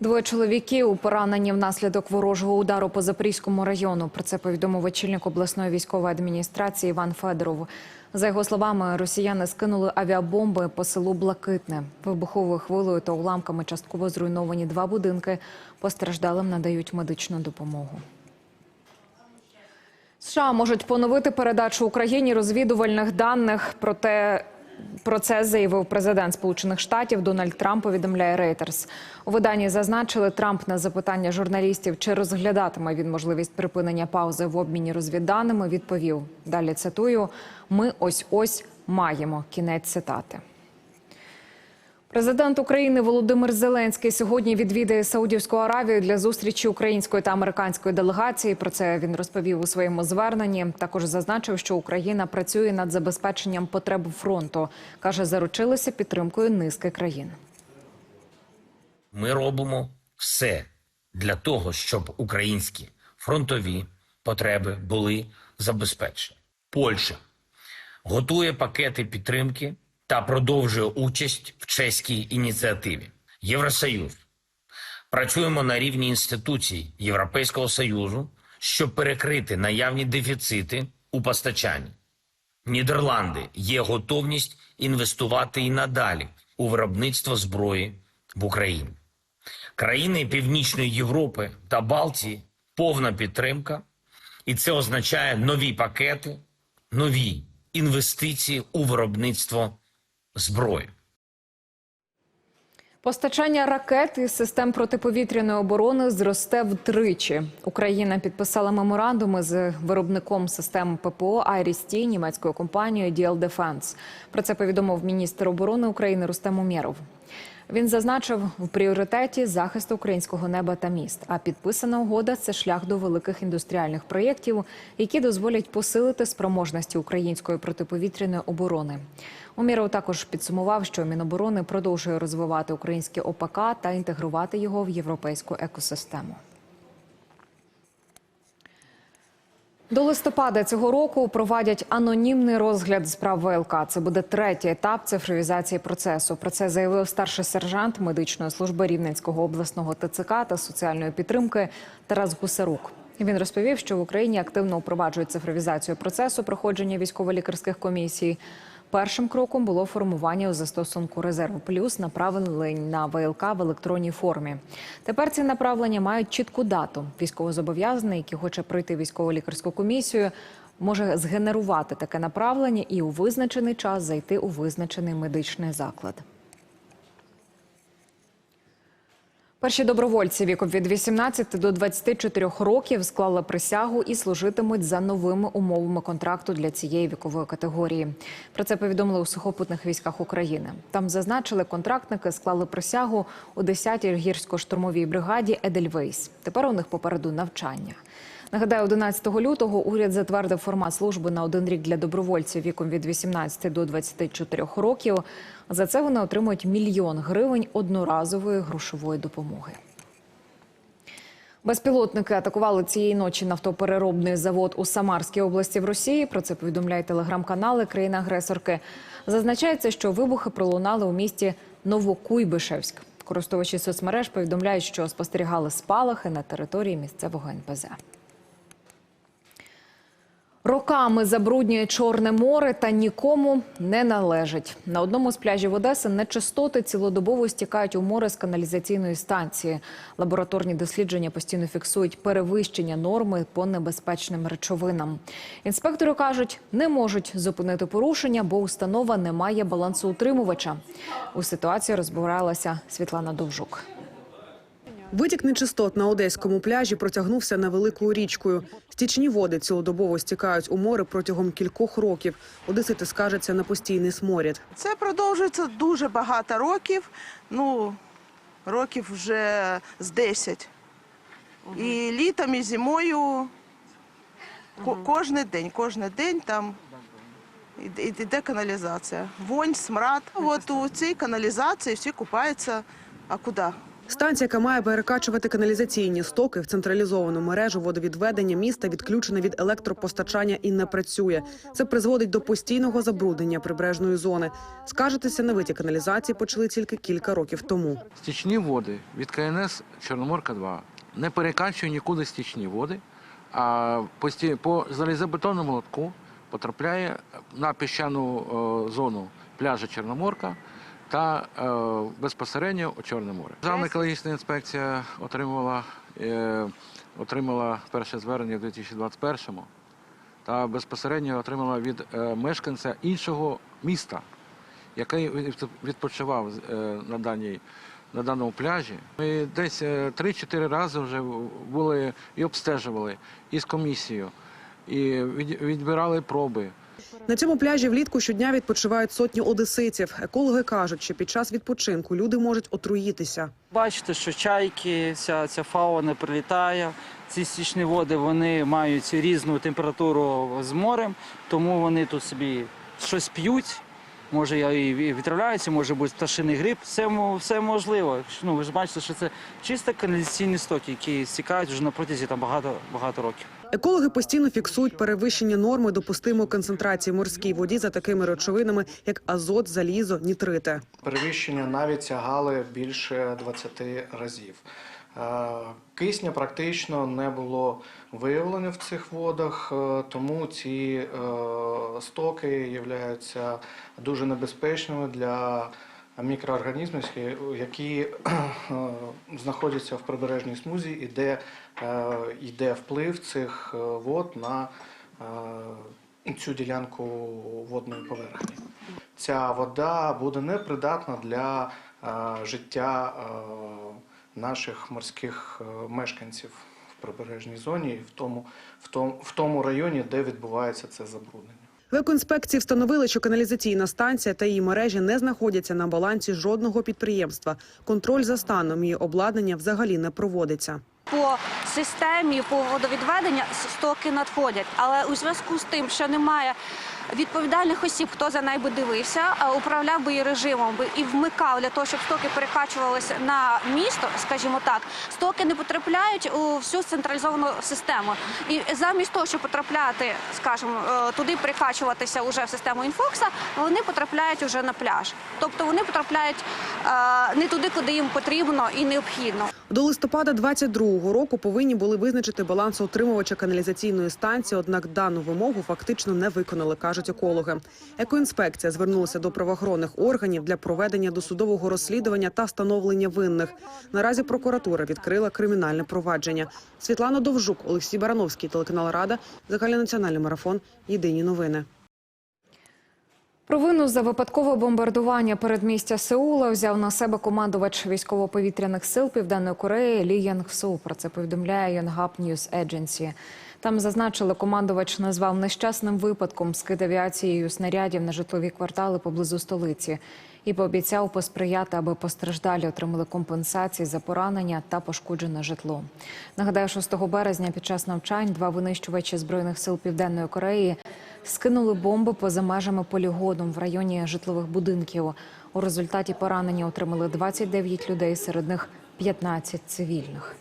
Двоє чоловіків поранені внаслідок ворожого удару по Запорізькому району. Про це повідомив очільник обласної військової адміністрації Іван Федоров. За його словами, росіяни скинули авіабомби по селу Блакитне. Вибуховою хвилею та уламками частково зруйновані два будинки. Постраждалим надають медичну допомогу. США можуть поновити передачу Україні розвідувальних даних. Проте про це заявив президент Сполучених Штатів Дональд Трамп. Повідомляє Reuters. У виданні зазначили Трамп на запитання журналістів, чи розглядатиме він можливість припинення паузи в обміні розвідданими. Відповів далі. Цитую: ми ось ось маємо. Кінець цитати. Президент України Володимир Зеленський сьогодні відвідає Саудівську Аравію для зустрічі української та американської делегації. Про це він розповів у своєму зверненні. Також зазначив, що Україна працює над забезпеченням потреб фронту. каже, заручилися підтримкою низки країн. Ми робимо все для того, щоб українські фронтові потреби були забезпечені. Польща готує пакети підтримки та продовжує участь в чеській ініціативі. Євросоюз. Працюємо на рівні інституцій Європейського Союзу, щоб перекрити наявні дефіцити у постачанні. Нідерланди є готовність інвестувати і надалі у виробництво зброї в Україні. Країни Північної Європи та Балтії повна підтримка, і це означає нові пакети, нові інвестиції у виробництво зброї. Постачання ракет і систем протиповітряної оборони зросте втричі. Україна підписала меморандуми з виробником систем ППО «Айріс-Ті» німецькою компанією «Діал Дефенс». Про це повідомив міністр оборони України Рустем Умєров. Він зазначив в пріоритеті захист українського неба та міст. А підписана угода це шлях до великих індустріальних проєктів, які дозволять посилити спроможності української протиповітряної оборони. Уміров також підсумував, що Міноборони продовжує розвивати українське ОПК та інтегрувати його в європейську екосистему. До листопада цього року провадять анонімний розгляд справ ВЛК. Це буде третій етап цифровізації процесу. Про це заявив старший сержант медичної служби Рівненського обласного ТЦК та соціальної підтримки Тарас Гусарук. Він розповів, що в Україні активно впроваджують цифровізацію процесу проходження військово-лікарських комісій. Першим кроком було формування у застосунку резерву плюс направлень на ВЛК в електронній формі. Тепер ці направлення мають чітку дату. Військовозобов'язаний, який хоче пройти військово-лікарську комісію, може згенерувати таке направлення і у визначений час зайти у визначений медичний заклад. Перші добровольці віком від 18 до 24 років склали присягу і служитимуть за новими умовами контракту для цієї вікової категорії. Про це повідомили у сухопутних військах України. Там зазначили, контрактники склали присягу у 10-й гірсько-штурмовій бригаді Едельвейс. Тепер у них попереду навчання. Нагадаю, 11 лютого уряд затвердив формат служби на один рік для добровольців віком від 18 до 24 років. За це вони отримують мільйон гривень одноразової грошової допомоги. Безпілотники атакували цієї ночі нафтопереробний завод у Самарській області в Росії. Про це повідомляють телеграм-канали країни-агресорки. Зазначається, що вибухи пролунали у місті Новокуйбишевськ. Користувачі соцмереж повідомляють, що спостерігали спалахи на території місцевого НПЗ. Роками забруднює Чорне море та нікому не належить. На одному з пляжів Одеси нечистоти цілодобово стікають у море з каналізаційної станції. Лабораторні дослідження постійно фіксують перевищення норми по небезпечним речовинам. Інспектори кажуть, не можуть зупинити порушення, бо установа не має балансоутримувача. У ситуації розбиралася Світлана Довжук. Витік нечистот на одеському пляжі протягнувся невеликою річкою. Стічні води цілодобово стікають у море протягом кількох років. Одесити скаржаться на постійний сморід. Це продовжується дуже багато років. Ну, років вже з 10. І літом, і зимою. Ко- кожен день, кожен день там іде- іде каналізація. Вонь, смрад. От у цій каналізації всі купаються. А куди? Станція, яка має перекачувати каналізаційні стоки в централізовану мережу водовідведення міста, відключена від електропостачання і не працює. Це призводить до постійного забруднення прибережної зони. Скаржитися на витік каналізації почали тільки кілька років тому. Стічні води від КНС Чорноморка 2 не перекачує нікуди стічні води, а по залізобетонному лотку потрапляє на піщану е, зону пляжу Чорноморка та е, безпосередньо у Чорне море. Державна екологічна інспекція отримувала, е, отримала перше звернення в 2021-му та безпосередньо отримала від е, мешканця іншого міста, який відпочивав е, на даній. На даному пляжі ми десь е, 3-4 рази вже були і обстежували і з комісією, і від- відбирали проби. На цьому пляжі влітку щодня відпочивають сотні одеситів. Екологи кажуть, що під час відпочинку люди можуть отруїтися. Бачите, що чайки, ця, ця фауна прилітає. Ці стічні води вони мають різну температуру з морем, тому вони тут собі щось п'ють. Може, і відправляються, може бути пташиний гриб. Все, все можливо. Ну, ви ж бачите, що це чисто каналізаційні стоки, які стікають вже на протязі там багато, багато років. Екологи постійно фіксують перевищення норми допустимої концентрації морській воді за такими речовинами, як азот, залізо, нітрити. перевищення навіть сягали більше 20 разів. Е, Кисня практично не було виявлено в цих водах, е, тому ці е, стоки являються дуже небезпечними для мікроорганізмів, які е, знаходяться в прибережній смузі, і де е, йде вплив цих е, вод на е, цю ділянку водної поверхні ця вода буде непридатна для е, життя е, наших морських е, мешканців в прибережній зоні в тому, в тому, в тому районі, де відбувається це забруднення. В екоінспекції встановили, що каналізаційна станція та її мережі не знаходяться на балансі жодного підприємства. Контроль за станом її обладнання взагалі не проводиться. По системі по водовідведення стоки надходять, але у зв'язку з тим, що немає відповідальних осіб, хто за нею би дивився, управляв би її режимом би і вмикав для того, щоб стоки перекачувалися на місто, скажімо так, стоки не потрапляють у всю централізовану систему. І замість того, щоб потрапляти, скажімо, е, туди перекачуватися уже в систему інфокса, вони потрапляють уже на пляж. Тобто вони потрапляють е, не туди, куди їм потрібно і необхідно. До листопада 22-го року повинні були визначити балансоутримувача каналізаційної станції, однак дану вимогу фактично не виконали, кажуть екологи. Екоінспекція звернулася до правоохоронних органів для проведення досудового розслідування та встановлення винних. Наразі прокуратура відкрила кримінальне провадження. Світлана Довжук, Олексій Барановський, телеканал Рада, загальнонаціональний марафон. Єдині новини. Провину за випадкове бомбардування передмістя Сеула взяв на себе командувач військово-повітряних сил Південної Кореї Лі Янг Су. Про це повідомляє Yonhap News Agency. Там зазначили, командувач назвав нещасним випадком скид авіацією снарядів на житлові квартали поблизу столиці і пообіцяв посприяти, аби постраждалі отримали компенсації за поранення та пошкоджене житло. Нагадаю, 6 березня під час навчань два винищувачі збройних сил Південної Кореї скинули бомби поза межами полігону в районі житлових будинків. У результаті поранення отримали 29 людей, серед них 15 цивільних.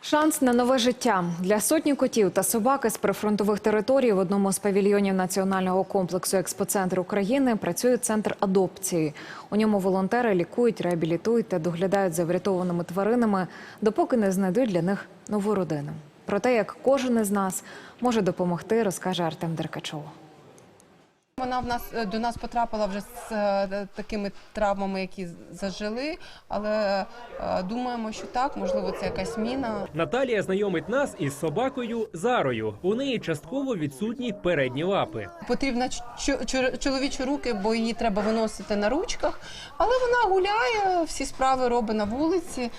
Шанс на нове життя для сотні котів та собак із прифронтових територій в одному з павільйонів національного комплексу експоцентр України працює центр адопції. У ньому волонтери лікують, реабілітують та доглядають за врятованими тваринами, допоки не знайдуть для них нову родину. Про те, як кожен із нас може допомогти, розкаже Артем Деркачов. Вона в нас е, до нас потрапила вже з е, такими травмами, які зажили, але е, думаємо, що так, можливо, це якась міна. Наталія знайомить нас із собакою Зарою. У неї частково відсутні передні лапи. Чо- чоловічі руки, бо її треба виносити на ручках. Але вона гуляє, всі справи робить на вулиці.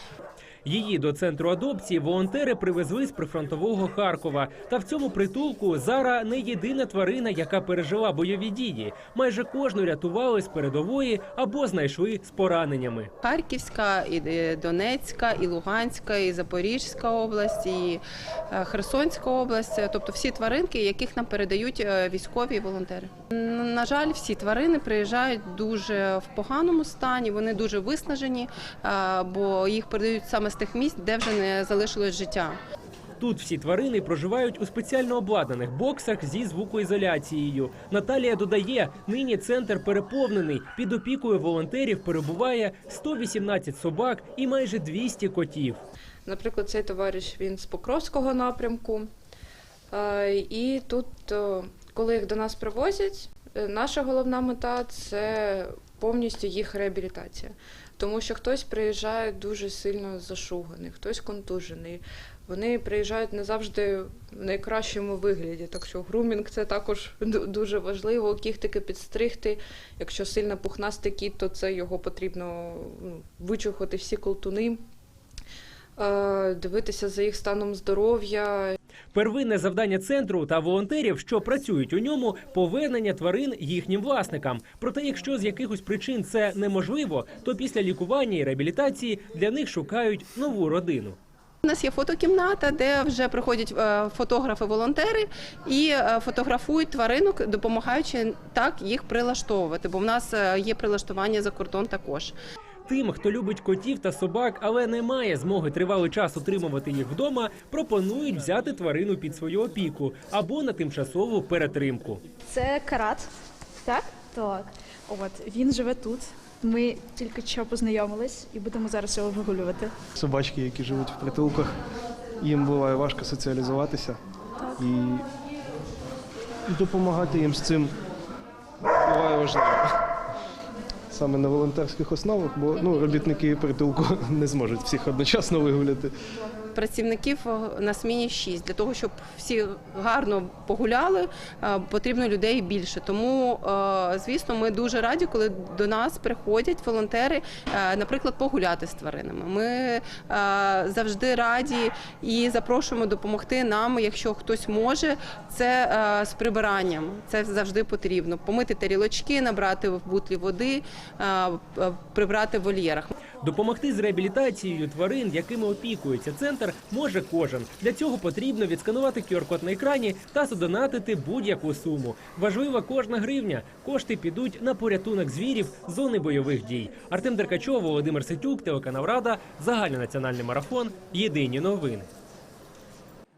Її до центру адопції волонтери привезли з прифронтового Харкова. Та в цьому притулку Зара не єдина тварина, яка пережила бойові дії. Майже кожну рятували з передової або знайшли з пораненнями. Харківська, і е, Донецька, і Луганська, і Запорізька область, і е, Херсонська область. Тобто всі тваринки, яких нам передають е, військові і волонтери. На жаль, всі тварини приїжджають дуже в поганому стані. Вони дуже виснажені, бо їх передають саме з тих місць, де вже не залишилось життя. Тут всі тварини проживають у спеціально обладнаних боксах зі звукоізоляцією. Наталія додає, нині центр переповнений. Під опікою волонтерів перебуває 118 собак і майже 200 котів. Наприклад, цей товариш він з Покровського напрямку. Е, І тут, е, коли їх до нас привозять, е, наша головна мета це повністю їх реабілітація. Тому що хтось приїжджає дуже сильно зашуганий, хтось контужений. Вони приїжджають не завжди в найкращому вигляді. Так що грумінг це також дуже важливо. Кіхтики підстригти. Якщо сильно пухнастий кіт, то це його потрібно ну, вичухати всі колтуни е, дивитися за їх станом здоров'я. Первинне завдання центру та волонтерів, що працюють у ньому, повернення тварин їхнім власникам. Проте, якщо з якихось причин це неможливо, то після лікування і реабілітації для них шукають нову родину. У нас є фотокімната, де вже приходять е, фотографи-волонтери і е, фотографують тваринок, допомагаючи так їх прилаштовувати. Бо в нас е, є прилаштування за кордон також. Тим, хто любить котів та собак, але не має змоги тривалий час утримувати їх вдома, пропонують взяти тварину під свою опіку або на тимчасову перетримку. Це карат, так? Так. От він живе тут. Ми тільки що познайомились і будемо зараз його вигулювати. собачки, які живуть в притулках, їм буває важко соціалізуватися і, і допомагати їм з цим буває важливо. Саме на волонтерських основах, бо ну, робітники притулку не зможуть всіх одночасно вигуляти. Працівників е, на сміні 6. Для того, щоб всі гарно погуляли, е, потрібно людей більше. Тому, е, звісно, ми дуже раді, коли до нас приходять волонтери, наприклад, погуляти з тваринами. Ми завжди раді і запрошуємо допомогти нам, якщо хтось може. Це з прибиранням. Це завжди потрібно. Помити тарілочки, набрати в бутлі води, прибрати в вольєрах. Допомогти з реабілітацією тварин, якими опікується центр, може кожен. Для цього потрібно відсканувати QR-код на екрані та задонатити будь-яку суму. Важлива кожна гривня. Кошти підуть на порятунок звірів зони бойових дій. Артем Деркачов, Володимир Сетюк, телеканал Рада, загальнонаціональний марафон. Єдині новини.